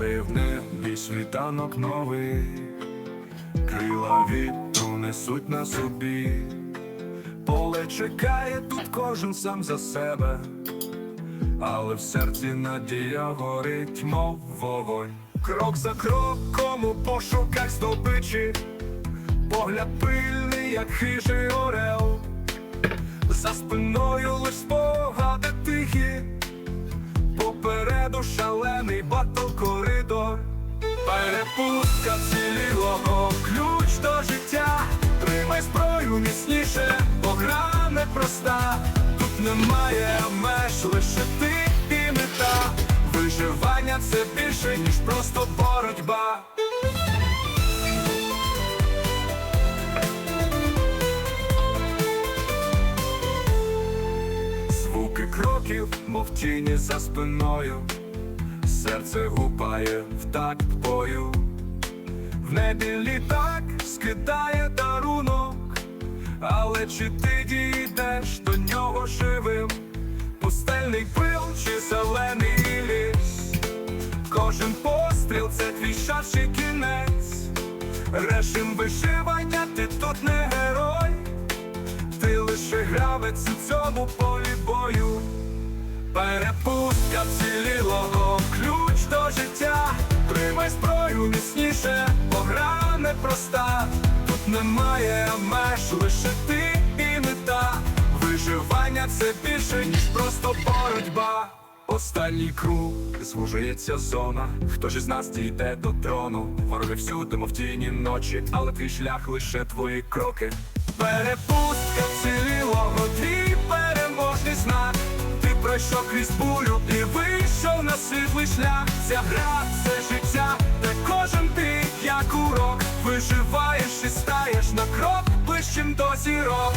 Пари в небі світанок новий, крила вітру несуть на собі, поле чекає тут кожен сам за себе, але в серці надія горить, мов вогонь. Крок за кроком у пошуках здобичі, погляд пильний, як хижий орел, за спиною лиш спогади перепустка цілілого, ключ до життя, тримай зброю міцніше, бо гра непроста, тут немає меж, лише ти і мета. Виживання це більше, ніж просто боротьба. Звуки кроків, мов тіні за спиною, серце гупає в такт бою, в небі літак скидає дарунок, але чи ти дійдеш до нього живим? Пустельний пил чи зелений ліс? Кожен постріл це твій чи кінець, режим виживання, ти тут не герой. Ти лише гравець у цьому полі бою, перепустка цілілого, ключ до життя, тримай зброю міцніше, бо гра непроста, тут немає меж, лише ти і мета. Виживання це більше, ніж просто боротьба. Останній круг звужується зона. Хто ж із нас дійде до трону? Вороги всюди, мов тіні ночі, але твій шлях лише твої кроки. Перепустка цілілого, твій переможний знак. Ти пройшов крізь бурю і вийшов на світлий шлях. Ця гра це життя, як урок. Виживаєш і стаєш на крок ближчим до зірок.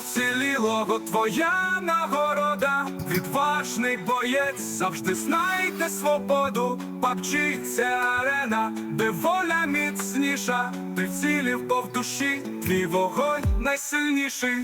Вцілілого, твоя нагорода, відважний боєць завжди знайде свободу. Папчі арена, де воля міцніша, ти вцілів, бо в душі, твій вогонь найсильніший.